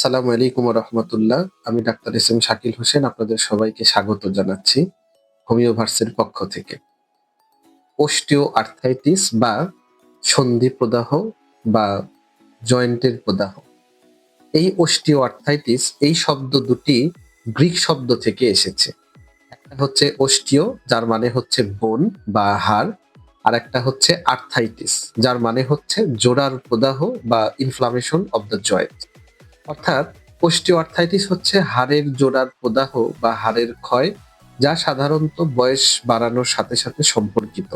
আসসালামু আলাইকুম রহমতুল্লাহ। আমি doctor S M Shakil Hossain, আপনাদের সবাইকে স্বাগত জানাচ্ছি হোমিওভার্সের পক্ষ থেকে। ওস্টিও আর্থাইটিস বা সন্ধি প্রদাহ বা জয়েন্টের প্রদাহ। এই ওস্টিও আর্থাইটিস, এই শব্দ দুটি গ্রিক শব্দ থেকে এসেছে। একটা হচ্ছে ওস্টিও যার মানে হচ্ছে বোন বা হাড় আর একটা হচ্ছে আর্থাইটিস, যার মানে হচ্ছে জোড়ার প্রদাহ বা ইনফ্লামেশন অব দ্য জয়েন্ট অর্থাৎ অর্থাইটিস হচ্ছে হাড়ের জোড়ার প্রদাহ বা হাড়ের ক্ষয়, যা সাধারণত বয়স বাড়ানোর সাথে সাথে সম্পর্কিত,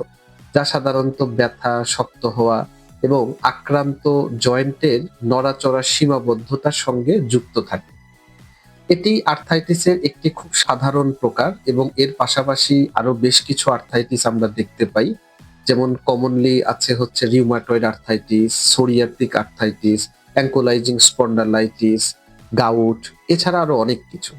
যা সাধারণত ব্যথা, শক্ত হওয়া এবং আক্রান্ত জয়েন্টের নড়াচড়ার সীমাবদ্ধতার সঙ্গে যুক্ত থাকে। এটি আর্থাইটিসের একটি খুব সাধারণ প্রকার এবং এর পাশাপাশি আরও বেশ কিছু আর্থাইটিস আমরা দেখতে পাই, যেমন কমনলি আছে হচ্ছে rheumatoid arthritis psoriatic arthritis ankylosing, spondylitis, gout, এছাড়া আরও অনেক কিছু।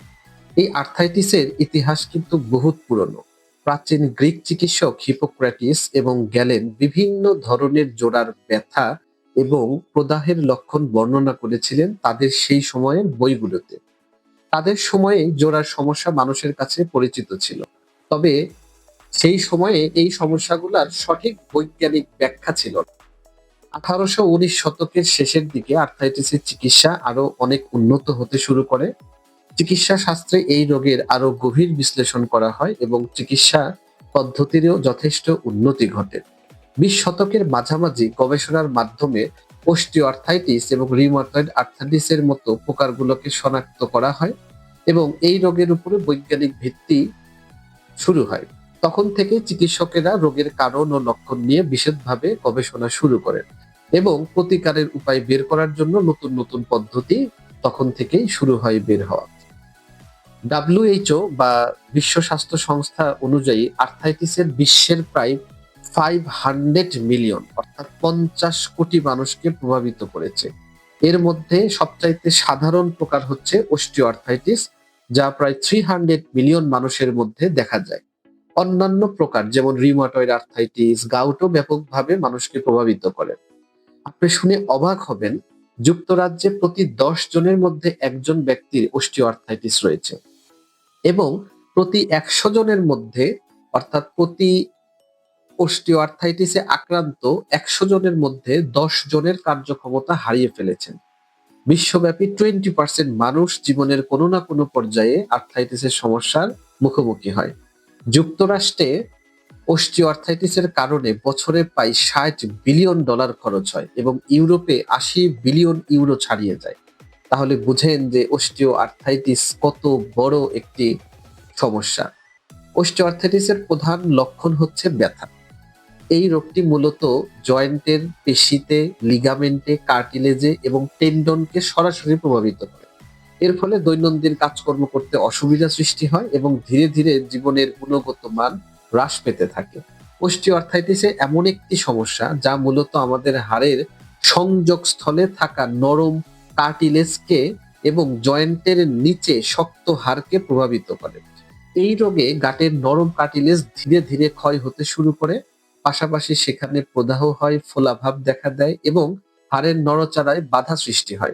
এই আর্থাইটিসের ইতিহাস কিন্তু বহুত পুরনো। প্রাচীন গ্রিক চিকিৎসক হিপোক্রাটিস এবং গ্যালেন বিভিন্ন ধরনের জোড়ার ব্যথা এবং প্রদাহের লক্ষণ বর্ণনা করেছিলেন তাদের সেই সময়ের বইগুলোতে। তাদের সময়ে জোড়ার সমস্যা মানুষের কাছে পরিচিত ছিল। তবে সেই সময়ে এই সমস্যাগুলোর সঠিক বৈজ্ঞানিক ব্যাখ্যা ছিল না। আঠারোশো উনিশ শতকের শেষের দিকে আর্থাইটিসের চিকিৎসা আরও অনেক উন্নত হতে শুরু করে। চিকিৎসা শাস্ত্রে এই রোগের আরও গভীর বিশ্লেষণ করা হয় এবং চিকিৎসা পদ্ধতিরও যথেষ্ট উন্নতি ঘটে। বিশ শতকের মাঝামাঝি গবেষণার মাধ্যমে অর্থাইটিস এবং রিমোটয়েড আর্থাইটিসের মতো প্রকারগুলোকে শনাক্ত করা হয় এবং এই রোগের উপরে বৈজ্ঞানিক ভিত্তি শুরু হয়। তখন থেকে চিকিৎসকেরা রোগের কারণ ও লক্ষণ নিয়ে বিশেষভাবে গবেষণা শুরু করেন। এবং প্রতিকারের উপায় বের করার জন্য নতুন নতুন পদ্ধতি তখন থেকেই শুরু হয় বের হওয়া। ডাব্লিউএইচও বা বিশ্ব স্বাস্থ্য সংস্থা অনুযায়ী আর্থাইটিসের বিশ্বের প্রায় ফাইভ হান্ড্রেড মিলিয়ন অর্থাৎ পঞ্চাশ কোটি মানুষকে প্রভাবিত করেছে। এর মধ্যে সবচাইতে সাধারণ প্রকার হচ্ছে অস্টিও আর্থাইটিস যা প্রায় থ্রি হান্ড্রেড মিলিয়ন মানুষের মধ্যে দেখা যায়। অন্যান্য প্রকার, যেমন রিমোটয়েড আর্থাইটিস গাউটও ব্যাপকভাবে মানুষকে প্রভাবিত করে। আপনি শুনে অবাক হবেন, যুক্তরাজ্যে প্রতি দশ জনের মধ্যে একজন ব্যক্তির অস্টিওআর্থাইটিস রয়েছে এবং প্রতি একশো জনের মধ্যে, অর্থাৎ প্রতি অস্টিওআর্থাইটিসে আক্রান্ত একশো জনের মধ্যে দশ জনের কার্যক্ষমতা হারিয়ে ফেলেছেন। বিশ্বব্যাপী টোয়েন্টি পার্সেন্ট মানুষ জীবনের কোনো না কোনো পর্যায়ে আর্থাইটিসের সমস্যার মুখোমুখি হয়। যুক্তরাষ্ট্রে অর্থাইটিসের কারণে বছরে প্রায় ষাট বিলিয়ন ডলার খরচ হয় এবং ইউরোপে আশি বিলিয়ন ইউরো ছাড়িয়ে যায়। তাহলে বুঝেন যে অস্টিও আর্থাইটিস কত বড় একটি সমস্যা। অর্থাইটিসের প্রধান লক্ষণ হচ্ছে ব্যথা। এই রোগটি মূলত জয়েন্টের পেশিতে, লিগামেন্টে, কার্টিলেজে এবং টেন্ডনকে সরাসরি প্রভাবিত করে। এর ফলে দৈনন্দিন কাজকর্ম করতে অসুবিধা সৃষ্টি হয় এবং ধীরে ধীরে জীবনের গুণগত মান হ্রাস পেতে থাকে। অর্থাইটিসে এমন একটি সমস্যা যা মূলত আমাদের হাড়ের সংযোগস্থলে থাকা নরম কার্টিলেজকে এবং জয়েন্টের নিচে শক্ত হাড়কে প্রভাবিত করে। এই রোগে গাটের নরম কার্টিলেজ ধীরে ধীরে ক্ষয় হতে শুরু করে, পাশাপাশি সেখানে প্রদাহ হয়, ফোলাভাব দেখা দেয় এবং হাড়ের নড়চাড়ায় বাধা সৃষ্টি হয়।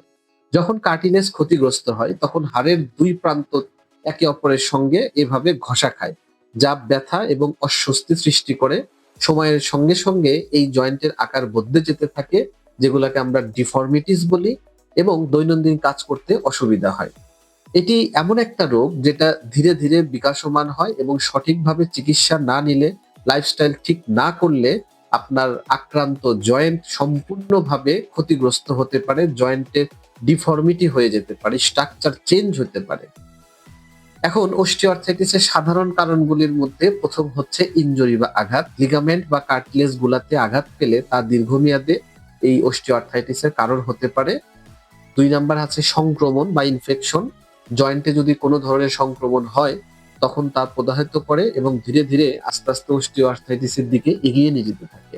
যখন কার্টিলেজ ক্ষতিগ্রস্ত হয়, তখন হাড়ের দুই প্রান্ত একে অপরের সঙ্গে এভাবে ঘষা খায়। যা ব্যথা এবং অস্বস্তি সৃষ্টি করে। সময়ের সঙ্গে সঙ্গে এই জয়েন্টের আকার বদলে যেতে থাকে, যেগুলোকে আমরা ডিফর্মিটিস বলি এবং দৈনন্দিন কাজ করতে অসুবিধা হয়। এটি এমন একটা রোগ যেটা ধীরে ধীরে বিকাশমান হয় এবং সঠিকভাবে চিকিৎসা না নিলে লাইফস্টাইল ঠিক না করলে আপনার আক্রান্ত জয়েন্ট সম্পূর্ণভাবে ক্ষতিগ্রস্ত হতে পারে, জয়েন্টের ডিফর্মিটি হয়ে যেতে পারে স্ট্রাকচার চেঞ্জ হতে পারে। এখন অস্টিওআর্থাইটিসের সাধারণ কারণগুলির মধ্যে প্রথম হচ্ছে ইনজুরি বা আঘাত। লিগামেন্ট বা কার্টিলেজ গুলাতে আঘাত পেলে তা দীর্ঘমেয়াদে এই অস্টিওআর্থাইটিসের কারণ হতে পারে। দুই নাম্বার আছে সংক্রমণ বা ইনফেকশন। জয়েন্টে যদি কোনো ধরনের সংক্রমণ হয়, তখন তা প্রদাহিত করে এবং ধীরে ধীরে আস্তে আস্তে অস্টিওআর্থাইটিসের দিকে এগিয়ে নিয়ে যেতে থাকে।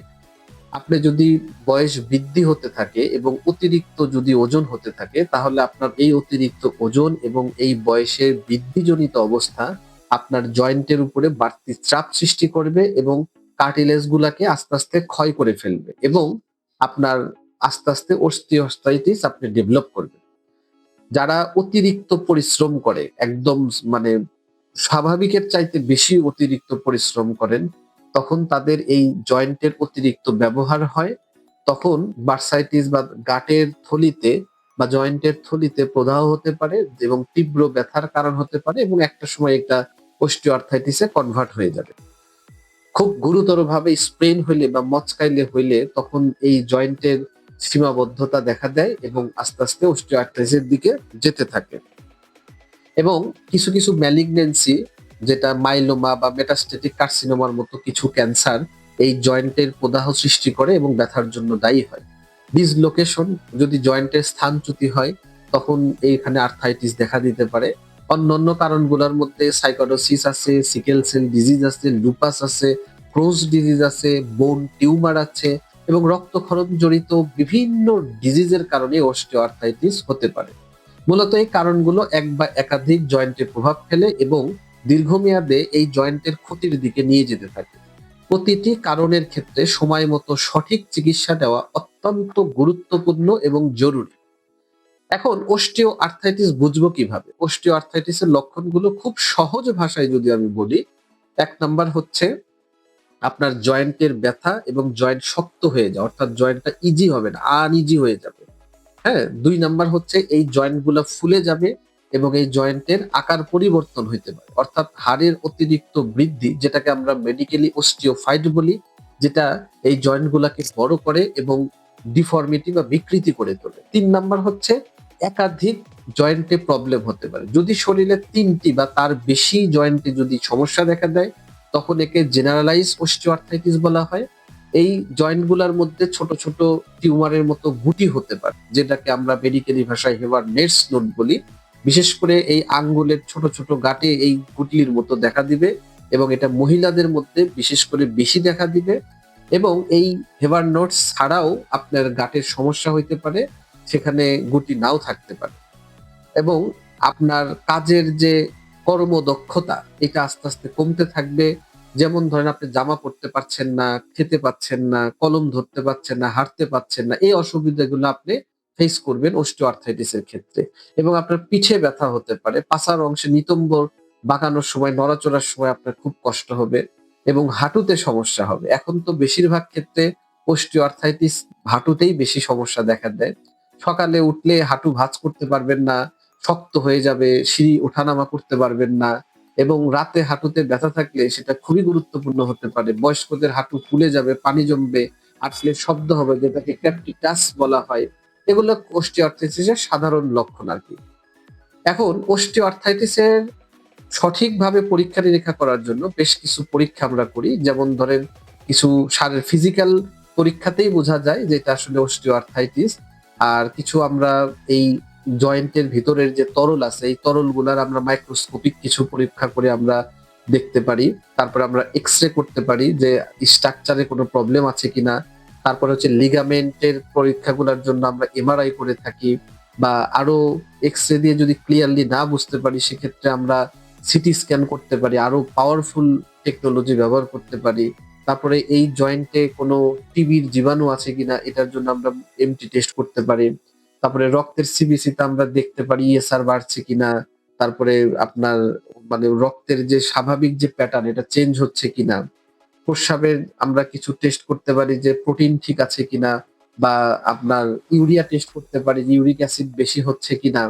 আপনি যদি বয়স বৃদ্ধি হতে থাকে এবং অতিরিক্ত যদি ওজন হতে থাকে, তাহলে আপনার এই অতিরিক্ত ওজন এবং এই বয়সের বৃদ্ধিজনিত অবস্থা আপনার জয়েন্টের উপরে বাড়তি চাপ সৃষ্টি করবে এবং কার্টিলেজ গুলাকে আস্তে আস্তে ক্ষয় করে ফেলবে এবং আপনার আস্তে আস্তে অস্টিওস্টাইটিস আপনি ডেভেলপ করবেন। যারা অতিরিক্ত পরিশ্রম করে, একদম মানে স্বাভাবিকের চাইতে বেশি অতিরিক্ত পরিশ্রম করেন তখন তাদের এই জয়েন্টের অতিরিক্ত ব্যবহার হয়। তখন বার্সাইটিস বা গাটের থলিতে বা জয়েন্টের থলিতে প্রদাহ হতে পারে এবং তীব্র ব্যথার কারণ হতে পারে এবং একটা সময় একটা অস্টিওআর্থাইটিসে কনভার্ট হয়ে যাবে। খুব গুরুতরভাবে স্প্রেন হইলে বা মচকাইলে হইলে তখন এই জয়েন্টের সীমাবদ্ধতা দেখা দেয় এবং আস্তে আস্তে অস্টিওআর্থাইটিসের দিকে যেতে থাকে। এবং কিছু কিছু ম্যালিগনেন্সি যেটা মাইলোমা বা মেটাস্টেটিক কার্সিনোমার মতো কিছু ক্যান্সার এই জয়েন্টের প্রদাহ সৃষ্টি করে এবং ব্যথার জন্য দায়ী হয়। ডিসলোকেশন যদি জয়েন্টের স্থানচ্যুতি হয়, তখন এইখানে আর্থাইটিস দেখা দিতে পারে। অন্যান্য কারণগুলোর মধ্যে সাইকোডোসিস আছে সিকেল সেল ডিজিজ আছে লুপাস আছে ক্রোজ ডিজিজ আছে বোন টিউমার আছে এবং রক্তক্ষরণ জড়িত বিভিন্ন ডিজিজের কারণে অস্টিওআর্থাইটিস হতে পারে। মূলত এই কারণগুলো এক বা একাধিক জয়েন্টে প্রভাব ফেলে এবং দীর্ঘমেয়াদে এই জয়েন্টের ক্ষতির দিকে নিয়ে যেতে থাকে। প্রতিটি কারণের ক্ষেত্রে সময় মতো সঠিক চিকিৎসা দেওয়া অত্যন্ত গুরুত্বপূর্ণ এবং জরুরি। এখন অস্টিও আর্থাইটিস বুঝব কীভাবে? অস্টিও আর্থাইটিসের লক্ষণগুলো খুব সহজ ভাষায় যদি আমি বলি, এক নাম্বার হচ্ছে আপনার জয়েন্টের ব্যথা এবং জয়েন্ট শক্ত হয়ে যাওয়া, অর্থাৎ জয়েন্টটা ইজি হবে না আনইজি হয়ে যাবে। হ্যাঁ দুই নাম্বার হচ্ছে এই জয়েন্টগুলো ফুলে যাবে এবং এই জয়েন্টের আকার পরিবর্তন হইতে পারে। অর্থাৎ হাড়ের অতিরিক্ত বৃদ্ধি, যেটাকে আমরা মেডিকেলি অস্টিওফাইড বলি, যেটা এই জয়েন্ট গুলাকে বড় করে এবং ডিফর্মিটি বা বিকৃতি করে তোলে। তিন নাম্বার হচ্ছে একাধিক জয়েন্টে প্রবলেম হতে পারে। যদি শরীরে তিনটি বা তার বেশি জয়েন্টে যদি সমস্যা দেখা দেয়, তখন একে জেনারেলাইজ অস্টিওআর্থাইটিস বলা হয়। এই জয়েন্টগুলার মধ্যে ছোট ছোট টিউমারের মতো গুটি হতে পারে, যেটাকে আমরা মেডিকেলি ভাষায় হেভার নেটস নোট বলি। বিশেষ করে এই আঙ্গুলের ছোট ছোট গাটে এই গুটলির মতো দেখা দিবে এবং এটা মহিলাদের মধ্যে বিশেষ করে বেশি দেখা দিবে এবং এই হেভার নোটস ছাড়াও আপনার গাটের সমস্যা হইতে পারে, সেখানে গুটি নাও থাকতে পারে। এবং আপনার কাজের যে কর্মদক্ষতা, এটা আস্তে আস্তে কমতে থাকবে। যেমন ধরেন আপনি জামা পরতে পারছেন না, খেতে পাচ্ছেন না, কলম ধরতে পারছেন না, হাঁটতে পারছেন না, এই অসুবিধাগুলো আপনি ফেস করবেন অস্টিও আর্থাইটিসের ক্ষেত্রে এবং আপনার পিঠে ব্যথা হতে পারে পাশার অংশে নিতম্ব বাঁকানোর সময়, নড়াচড়ার সময় আপনার খুব কষ্ট হবে এবং হাঁটুতে সমস্যা হবে। এখন তো বেশিরভাগ ক্ষেত্রে অস্টিও আর্থাইটিস হাঁটুতেই বেশি সমস্যা দেখা দেয়। সকালে উঠলে হাঁটু ভাঁজ করতে পারবেন না, শক্ত হয়ে যাবে, সিঁড়ি ওঠানামা করতে পারবেন না এবং রাতে হাঁটুতে ব্যথা থাকলে সেটা খুবই গুরুত্বপূর্ণ হতে পারে। বয়স্কদের হাঁটু ফুলে যাবে, পানি জমবে আসলে শব্দ হবে, যেটাকে ক্যাপটিটাস বলা হয়। এগুলো অর্থাইটিসের সাধারণ লক্ষণ আর কি। এখন অর্থাইটিসের সঠিকভাবে পরীক্ষা নিরীক্ষা করার জন্য বেশ কিছু পরীক্ষা আমরা করি। যেমন ধরেন কিছু সারের ফিজিক্যাল পরীক্ষাতেই বোঝা যায় যে এটা আসলে অর্থাইটিস আর কিছু আমরা এই জয়েন্টের ভিতরের যে তরল আছে, এই তরলগুলার আমরা মাইক্রোস্কোপিক কিছু পরীক্ষা করে আমরা দেখতে পারি। তারপরে আমরা এক্স রে করতে পারি যে স্ট্রাকচারে কোনো প্রবলেম আছে কিনা। তারপরে হচ্ছে লিগামেন্টের পরীক্ষাগুলোর জন্য আমরা এমআরআই করে থাকি বা আরও এক্স রে দিয়ে যদি ক্লিয়ারলি না বুঝতে পারি, সেক্ষেত্রে আমরা সিটি স্ক্যান করতে পারি, আরও পাওয়ারফুল টেকনোলজি ব্যবহার করতে পারি। তারপরে এই জয়েন্টে কোনো টিবির জীবাণু আছে কিনা, এটার জন্য আমরা এমটি টেস্ট করতে পারি। তারপরে রক্তের সিবিসিতে আমরা দেখতে পারি ইএসআর বাড়ছে কিনা, তারপরে আপনার মানে রক্তের যে স্বাভাবিক যে প্যাটার্ন এটা চেঞ্জ হচ্ছে কিনা। প্রস্রাবের আমরা কিছু টেস্ট করতে পারি যে প্রোটিন ঠিক আছে কিনা বা আপনার ইউরিয়া টেস্ট করতে পারি যে ইউরিক অ্যাসিড বেশি হচ্ছে কিনা।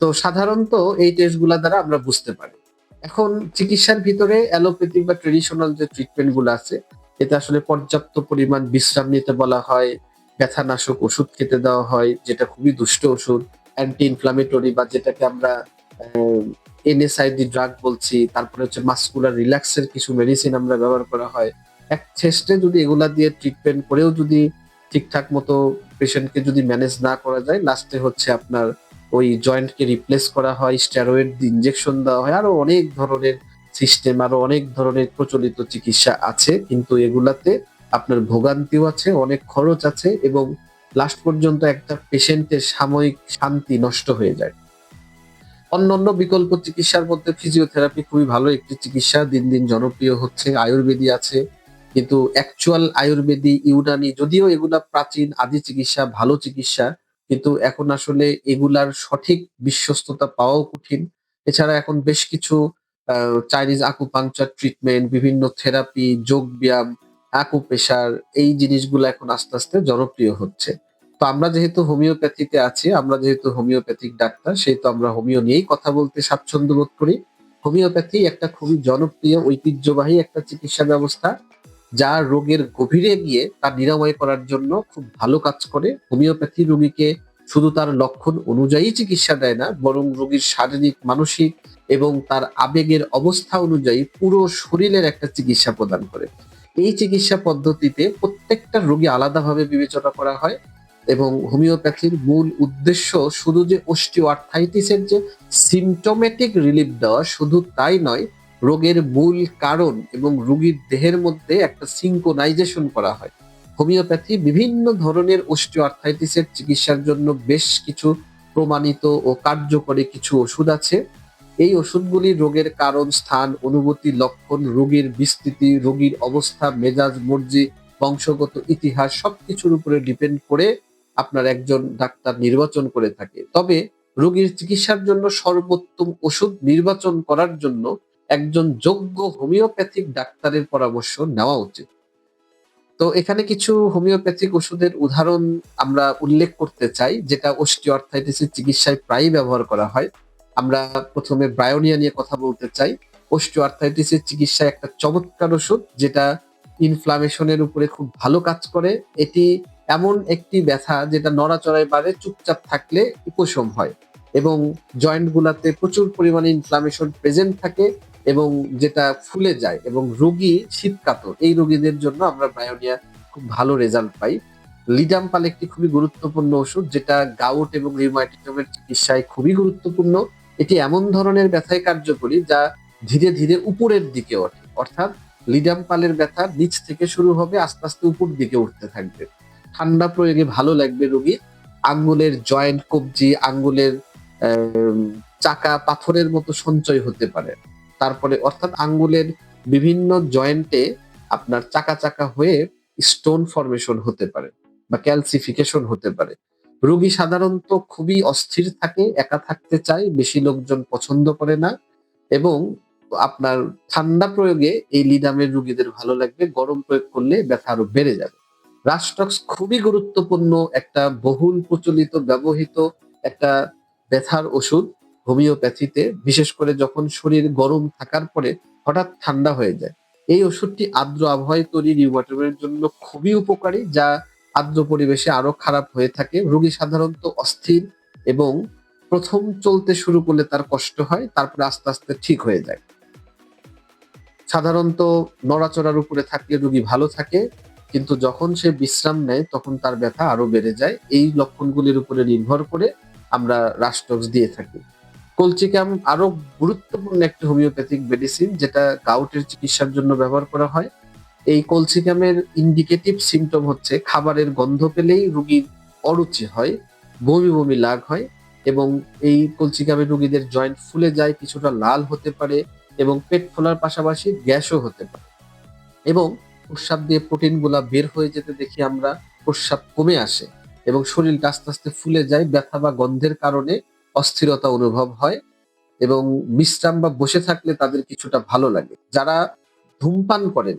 তো সাধারণত এই টেস্টগুলা দ্বারা আমরা বুঝতে পারি। এখন চিকিৎসার ভিতরে অ্যালোপ্যাথিক বা ট্রেডিশনাল যে ট্রিটমেন্টগুলো আছে, এতে আসলে পর্যাপ্ত পরিমাণ বিশ্রাম নিতে বলা হয়, ব্যথানাশক ওষুধ খেতে দেওয়া হয়, যেটা খুবই দুষ্ট ওষুধ অ্যান্টি ইনফ্লামেটরি বা যেটাকে আমরা এনএসআইডি ড্রাগ বলছি, তারপরে হচ্ছে মাস্কুলার রিল্যাক্সের কিছু মেডিসিন আমরা ব্যবহার করা হয়। এক চেষ্টে যদি এগুলা দিয়ে ট্রিটমেন্ট করেও যদি ঠিকঠাক মতো পেশেন্টকে যদি ম্যানেজ না করা যায় লাস্টে হচ্ছে আপনার ওই জয়েন্টকে রিপ্লেস করা হয় স্টেরয়েড ইনজেকশন দেওয়া হয়, আরও অনেক ধরনের সিস্টেম আরও অনেক ধরনের প্রচলিত চিকিৎসা আছে, কিন্তু এগুলাতে আপনার ভোগান্তিও আছে, অনেক খরচ আছে এবং লাস্ট পর্যন্ত একটা পেশেন্টের সাময়িক শান্তি নষ্ট হয়ে যায়। অন্যান্য বিকল্প চিকিৎসার মধ্যে ফিজিওথেরাপি খুবই ভালো একটি চিকিৎসা। দিন দিন জনপ্রিয় হচ্ছে আয়ুর্বেদী আছে। কিন্তু অ্যাকচুয়াল আয়ুর্বেদী ইউনানি, যদিও এগুলা প্রাচীন আদি চিকিৎসা, ভালো চিকিৎসা, কিন্তু এখন আসলে এগুলার সঠিক বিশ্বস্ততা পাওয়াও কঠিন। এছাড়া এখন বেশ কিছু চাইনিজ আকুপাংচার ট্রিটমেন্ট বিভিন্ন থেরাপি যোগ ব্যায়াম আকুপেশার এই জিনিসগুলো এখন আস্তে আস্তে জনপ্রিয় হচ্ছে। তো আমরা যেহেতু হোমিওপ্যাথিতে আছি, আমরা যেহেতু হোমিওপ্যাথিক ডাক্তার সেহেতু আমরা হোমিও নিয়েই কথা বলতে স্বাচ্ছন্দ্য বোধ করি। হোমিওপ্যাথি একটা খুবই জনপ্রিয়, ঐতিহ্যবাহী একটা চিকিৎসা ব্যবস্থা, যা রোগের গভীরে গিয়ে তা নিরাময় করার জন্য খুব ভালো কাজ করে। হোমিওপ্যাথি রোগীকে শুধু তার লক্ষণ অনুযায়ী চিকিৎসা দেয় না, বরং রোগীর শারীরিক, মানসিক এবং তার আবেগের অবস্থা অনুযায়ী পুরো শরীরের একটা চিকিৎসা প্রদান করে। এই চিকিৎসা পদ্ধতিতে প্রত্যেকটা রোগী আলাদাভাবে বিবেচনা করা হয়। এবং হোমিওপ্যাথির মূল উদ্দেশ্য শুধু যে অস্টিও আর্থাইটিসের যে সিমটোমেটিক রিলিফ দেওয়া, শুধু তাই নয়, রোগের মূল কারণ এবং রোগীর দেহের মধ্যে একটা সিঙ্কোনাইজেশন করা হয়। হোমিওপ্যাথি বিভিন্ন ধরনের অস্টিও আর্থাইটিসের চিকিৎসার জন্য বেশ কিছু প্রমাণিত ও কার্যকরী কিছু ওষুধ আছে। এই ওষুধগুলি রোগের কারণ, স্থান, অনুভূতি, লক্ষণ, রোগীর বিস্তৃতি, রোগীর অবস্থা, মেজাজ, মর্জি, বংশগত ইতিহাস সবকিছুর উপরে ডিপেন্ড করে আপনার একজন ডাক্তার নির্বাচন করে থাকে। তবে রোগীর চিকিৎসার জন্য সর্বোত্তম ওষুধ নির্বাচন করার জন্য একজন যোগ্য হোমিওপ্যাথিক ডাক্তারের পরামর্শ নেওয়া উচিত। তো এখানে কিছু হোমিওপ্যাথিক ওষুধের উদাহরণ আমরা উল্লেখ করতে চাই, যেটা অর্থাইটিসের চিকিৎসায় প্রায়ই ব্যবহার করা হয়। আমরা প্রথমে ব্রায়োনিয়া নিয়ে কথা বলতে চাই। আর্থাইটিসের চিকিৎসায় একটা চমৎকার ওষুধ, যেটা ইনফ্লামেশনের উপরে খুব ভালো কাজ করে। এটি এমন একটি ব্যথা যেটা নড়াচড়ায় বাড়ে, চুপচাপ থাকলে উপশম হয় এবং জয়েন্ট গুলাতে প্রচুর পরিমাণে ইনফ্লামেশন প্রেজেন্ট থাকে এবং যেটা ফুলে যায় এবং রোগী শীতকাতর। এই রোগীদের জন্য আমরা ব্রায়োনিয়া খুব ভালো রেজাল্ট পাই। লিডাম্পাল একটি খুবই গুরুত্বপূর্ণ ওষুধ যেটা গাউট এবং রিউমাটিজমের চিকিৎসায় খুবই গুরুত্বপূর্ণ। এটি এমন ধরনের ব্যথায় কার্যকরী যা ধীরে ধীরে উপরের দিকে ওঠে। অর্থাৎ লিডাম্পালের ব্যথা নিচ থেকে শুরু হবে, আস্তে আস্তে উপর দিকে উঠতে থাকবে। ঠান্ডা প্রয়োগে ভালো লাগবে রোগীর আঙ্গুলের জয়েন্ট কবজি, আঙ্গুলের চাকা, পাথরের মতো সঞ্চয় হতে পারে। তারপরে অর্থাৎ আঙ্গুলের বিভিন্ন জয়েন্টে আপনার চাকা চাকা হয়ে স্টোন ফরমেশন হতে পারে বা ক্যালসিফিকেশন হতে পারে। রোগী সাধারণত খুবই অস্থির থাকে, একা থাকতে চায়, বেশি লোকজন পছন্দ করে না এবং আপনার ঠান্ডা প্রয়োগে এই লিডামের রোগীদের ভালো লাগবে, গরম প্রয়োগ করলে ব্যথা আরও বেড়ে যাবে। রাস্টক্স খুবই গুরুত্বপূর্ণ একটা বহুল প্রচলিত ব্যবহৃত একটা ব্যথার ওষুধ হোমিওপ্যাথিতে, বিশেষ করে যখন শরীর গরম থাকার পরে হঠাৎ ঠান্ডা হয়ে যায়। এই ওষুধটি আর্দ্র আবহাওয়ায় তৈরি রিউমাটমের জন্য খুবই উপকারী, যা আর্দ্র পরিবেশে আরও খারাপ হয়ে থাকে। রোগী সাধারণত অস্থির এবং প্রথম চলতে শুরু করলে তার কষ্ট হয়, তারপরে আস্তে আস্তে ঠিক হয়ে যায়। সাধারণত নড়াচড়ার উপরে থাকলে রোগী ভালো থাকে কিন্তু যখন সে বিশ্রাম নেয়, তখন তার ব্যথা আরও বেড়ে যায়। এই লক্ষণগুলির উপরে নির্ভর করে আমরা রাস্টক্স দিয়ে থাকি। কলচিকাম আরও গুরুত্বপূর্ণ একটি হোমিওপ্যাথিক মেডিসিন, যেটা গাউটের চিকিৎসার জন্য ব্যবহার করা হয়। এই কলসিকামের ইন্ডিকেটিভ সিমটম হচ্ছে, খাবারের গন্ধ পেলেই রুগীর অরুচি হয়, বমি বমি লাগ হয় এবং এই কলসিকামের রুগীদের জয়েন্ট ফুলে যায়, কিছুটা লাল হতে পারে এবং পেট ফোলার পাশাপাশি গ্যাসও হতে পারে। এবং প্রস্রাব দিয়ে প্রোটিন বের হয়ে যেতে দেখি আমরা প্রস্রাব কমে আসে এবং শরীরটা আস্তে আস্তে ফুলে যায়, ব্যথা বা গন্ধের কারণে অস্থিরতা অনুভব হয় এবং বিশ্রাম বা বসে থাকলে তাদের কিছুটা ভালো লাগে। যারা ধূমপান করেন,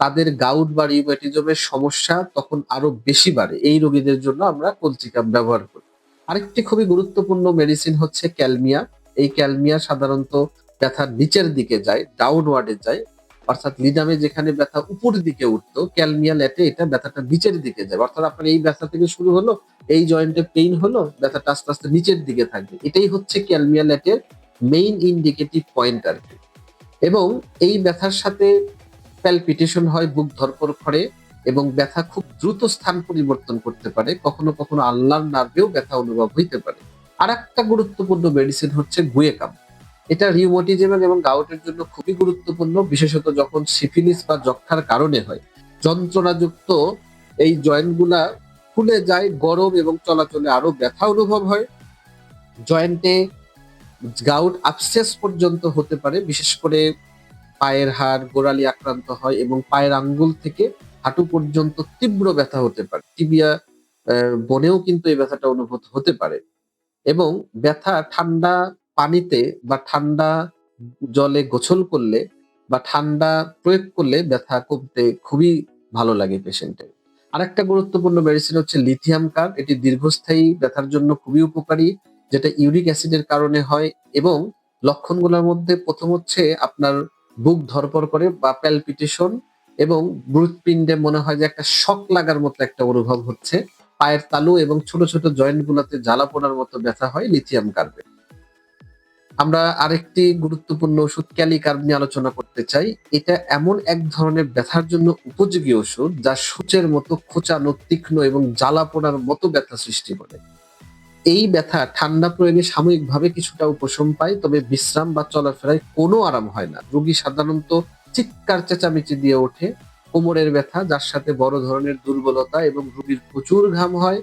তাদের গাউট বা রিউমেটিজমের সমস্যা তখন আরও বেশি বাড়ে। এই রোগীদের জন্য আমরা কলচিকাম ব্যবহার করি। আরেকটি খুবই গুরুত্বপূর্ণ মেডিসিন হচ্ছে ক্যালমিয়া। এই ক্যালমিয়া সাধারণত ব্যথার নিচের দিকে যায় ডাউনওয়ার্ডে যায়। অর্থাৎ লিডামে যেখানে ব্যথা উপর দিকে উঠতো, ক্যালমিয়া ল্যাটে এটা ব্যথাটা নিচের দিকে যাবে অর্থাৎ আপনার এই ব্যথা থেকে শুরু হলো, এই জয়েন্টে পেইন হলো, ব্যথাটা আস্তে আস্তে নিচের দিকে থাকবে। এটাই হচ্ছে ক্যালমিয়া ল্যাটের মেইন ইন্ডিকেটিভ পয়েন্ট আর কি। এবং এই ব্যথার সাথে প্যালপিটেশন হয় বুক ধরপর করে এবং ব্যথা খুব দ্রুত স্থান পরিবর্তন করতে পারে। কখনো কখনো আল্লাহর নার্ভেও ব্যথা অনুভব হইতে পারে। আর একটা গুরুত্বপূর্ণ মেডিসিন হচ্ছে গুয়েকাম। এটা রিউমোটিজম এবং গাউটের জন্য খুবই গুরুত্বপূর্ণ, বিশেষত যখন সিফিলিস বা যক্ষার কারণে হয়। যন্ত্রণাযুক্ত এই জয়েন্টগুলা ফুলে যায়, গরম এবং চলাচলে আরও ব্যথা অনুভব হয়। জয়েন্টে গাউট আপসেস পর্যন্ত হতে পারে, বিশেষ করে পায়ের হাড়, গোড়ালি আক্রান্ত হয় এবং পায়ের আঙ্গুল থেকে হাঁটু পর্যন্ত তীব্র ব্যথা হতে পারে। টিবিয়া বনেও কিন্তু এই ব্যথাটা অনুভূত হতে পারে। এবং ব্যথা ঠান্ডা পানিতে বা ঠান্ডা জলে গোসল করলে বা ঠান্ডা প্রয়োগ করলে ব্যথা কমতে খুবই ভালো লাগে পেশেন্টের। আরেকটা গুরুত্বপূর্ণ মেডিসিন হচ্ছে লিথিয়াম কার্ব এটি দীর্ঘস্থায়ী ব্যথার জন্য খুবই উপকারী, যেটা ইউরিক অ্যাসিডের কারণে হয় এবং লক্ষণগুলোর মধ্যে প্রথম হচ্ছে আপনার বুক ধরপর করে বা প্যালপিটেশন এবং হৃৎপিণ্ডে মনে হয় যে একটা শক লাগার মতো একটা অনুভব হচ্ছে। পায়ের তালু এবং ছোট ছোট জয়েন্ট গুলোতে জ্বালা পোড়ার মতো ব্যথা হয় লিথিয়াম কার্বে আমরা আরেকটি গুরুত্বপূর্ণ ওষুধ ক্যালিকার্ব নিয়ে আলোচনা করতে চাই। এটা এমন এক ধরনের ব্যথার জন্য উপযোগী ওষুধ যা সূচের মতো খোঁচানো, তীক্ষ্ণ এবং জ্বালা পোড়ার মতো ব্যথা সৃষ্টি করে। এই ব্যথা ঠান্ডা প্রয়োগে সাময়িকভাবে কিছুটা উপশম পায়, তবে বিশ্রাম বা চলাফেরায় কোনো আরাম হয় না। রোগী সাধারণত চিৎকার চেঁচামেচি দিয়ে ওঠে। কোমরের ব্যথা, যার সাথে বড় ধরনের দুর্বলতা এবং রোগীর প্রচুর ঘাম হয়।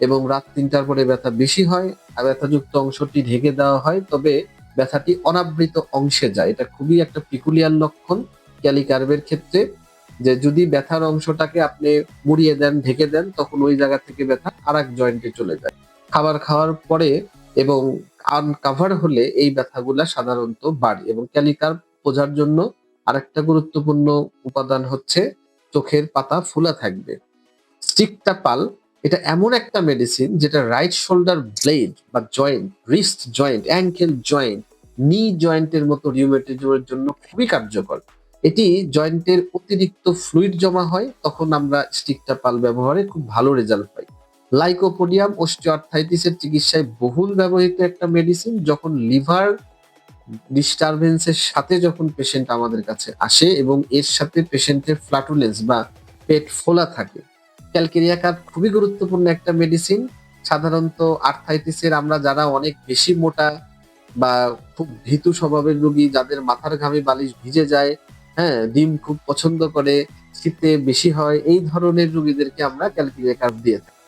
এবং রাত তিনটার পরে ব্যথা বেশি হয়, আর ব্যথাযুক্ত অংশটি ঢেকে দেওয়া হয়, তবে ব্যথাটি অনাবৃত অংশে যায়। এটা খুবই একটা পিকুলিয়ার লক্ষণ ক্যালিকার্বের ক্ষেত্রে, যে যদি ব্যথার অংশটাকে আপনি মুড়িয়ে দেন, ঢেকে দেন, তখন ওই জায়গা থেকে ব্যথা আর এক জয়েন্টে চলে যায়। খাবার খাওয়ার পরে এবং আনকাভার হলে এই ব্যথাগুলা সাধারণত বাড়ে এবং ক্যালিকার বোঝার জন্য আরেকটা গুরুত্বপূর্ণ উপাদান হচ্ছে চোখের পাতা ফুলা থাকবে। স্টিকটাপাল এটা এমন একটা মেডিসিন যেটা রাইট শোল্ডার ব্লেড বা joint wrist joint ankle joint knee জয়েন্টের মতো রিউমেটিজমের জন্য খুবই কার্যকর। এটি জয়েন্টের অতিরিক্ত ফ্লুইড জমা হয়, তখন আমরা স্টিকটা পাল ব্যবহারে খুব ভালো রেজাল্ট পাই। লাইকোপোডিয়াম অস্টিওআর্থাইটিসের চিকিৎসায় বহুল ব্যবহৃত একটা মেডিসিন যখন লিভার ডিস্টারবেন্সের সাথে যখন পেশেন্ট আমাদের কাছে আসে এবং এর সাথে পেশেন্টের ফ্লাটুলেন্স বা পেট ফোলা থাকে ক্যালকেরিয়া কার্ব খুবই গুরুত্বপূর্ণ একটা মেডিসিন সাধারণত আর্থাইটিসের আমরা যারা অনেক বেশি মোটা বা খুব ভীতু স্বভাবের রোগী, যাদের মাথার ঘামে বালিশ ভিজে যায় হ্যাঁ ডিম খুব পছন্দ করে, শীতে বেশি হয়, এই ধরনের রোগীদেরকে আমরা ক্যালকেরিয়া কার্ব দিয়ে থাকি।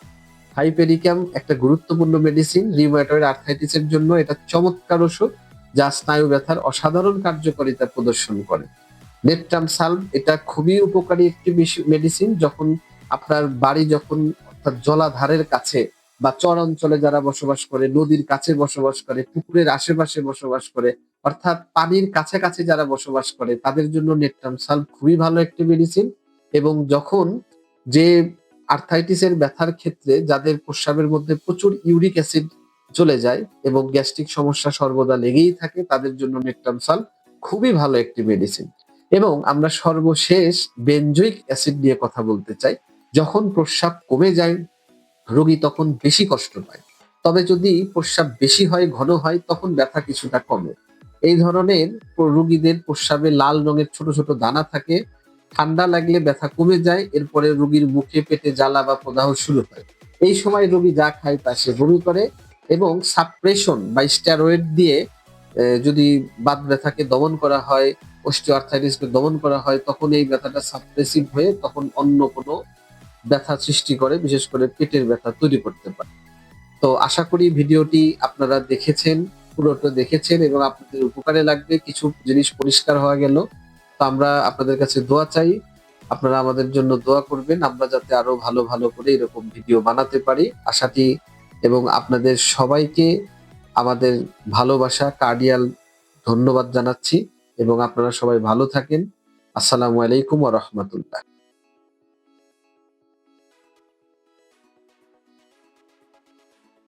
হাইপেরিক্যাম একটা গুরুত্বপূর্ণ মেডিসিন রিউম্যাটয়েড আর্থাইটিসের জন্য। এটা চমৎকার ওষুধ যা স্নায়ু ব্যথার অসাধারণ কার্যকারিতা প্রদর্শন করে। নেপটাম সালভ এটা খুবই উপকারী একটি মেডিসিন যখন আপনার বাড়ি যখন অর্থাৎ জলাধারের কাছে বা চর অঞ্চলে যারা বসবাস করে, নদীর কাছে বসবাস করে, পুকুরের আশেপাশে বসবাস করে, অর্থাৎ পানির কাছাকাছি যারা বসবাস করে, তাদের জন্য নেপটাম সালভ খুবই ভালো একটি মেডিসিন এবং যখন যে আর্থাইটিসের ব্যথার ক্ষেত্রে যাদের প্রস্রাবের মধ্যে প্রচুর ইউরিক অ্যাসিড চলে যায় এবং গ্যাস্ট্রিক সমস্যা সর্বদা লেগেই থাকে, তাদের জন্য নেকটামসাল খুবই ভালো একটি মেডিসিন এবং আমরা সর্বশেষ বেনজোইক অ্যাসিড নিয়ে কথা বলতে চাই। যখন প্রস্রাব কমে যায়, রোগী তখন বেশি কষ্ট পায়। তবে যদি প্রস্রাব বেশি হয়, ঘন হয়, তখন ব্যথা কিছুটা কমে। এই ধরনের রোগীদের প্রস্রাবে লাল রঙের ছোট ছোট দানা থাকে। ঠান্ডা লাগলে ব্যথা কমে যায়, এরপরে রোগীর মুখে পেটে জ্বালা বা প্রদাহ শুরু হয়। এই সময় রোগী যা খায় তা সে বমি করে এবং সাপ্রেশন বা স্টেরয়েড দিয়ে যদি বাত ব্যথাকে দমন করা হয়, অস্টিওআর্থাইটিসকে দমন করা হয়, তখন এই ব্যথাটা সাপ্রেসিভ হয়ে তখন অন্য কোনো ব্যথা সৃষ্টি করে, বিশেষ করে পেটের ব্যথা তৈরি করতে পারে। তো আশা করি ভিডিওটি আপনারা দেখেছেন, পুরোটা দেখেছেন এবং আপনাদের উপকারে লাগবে, কিছু জিনিস পরিষ্কার হওয়া গেল। তো আমরা আপনাদের কাছে দোয়া চাই, আপনারা আমাদের জন্য দোয়া করবেন, আমরা যাতে আরও ভালো ভালো করে এরকম ভিডিও বানাতে পারি। আশাটি এবং আপনাদের সবাইকে আমাদের ভালোবাসা, কার্ডিয়াল ধন্যবাদ জানাচ্ছি এবং আপনারা সবাই ভালো থাকেন। আসসালামু আলাইকুম ওয়া রাহমাতুল্লাহ।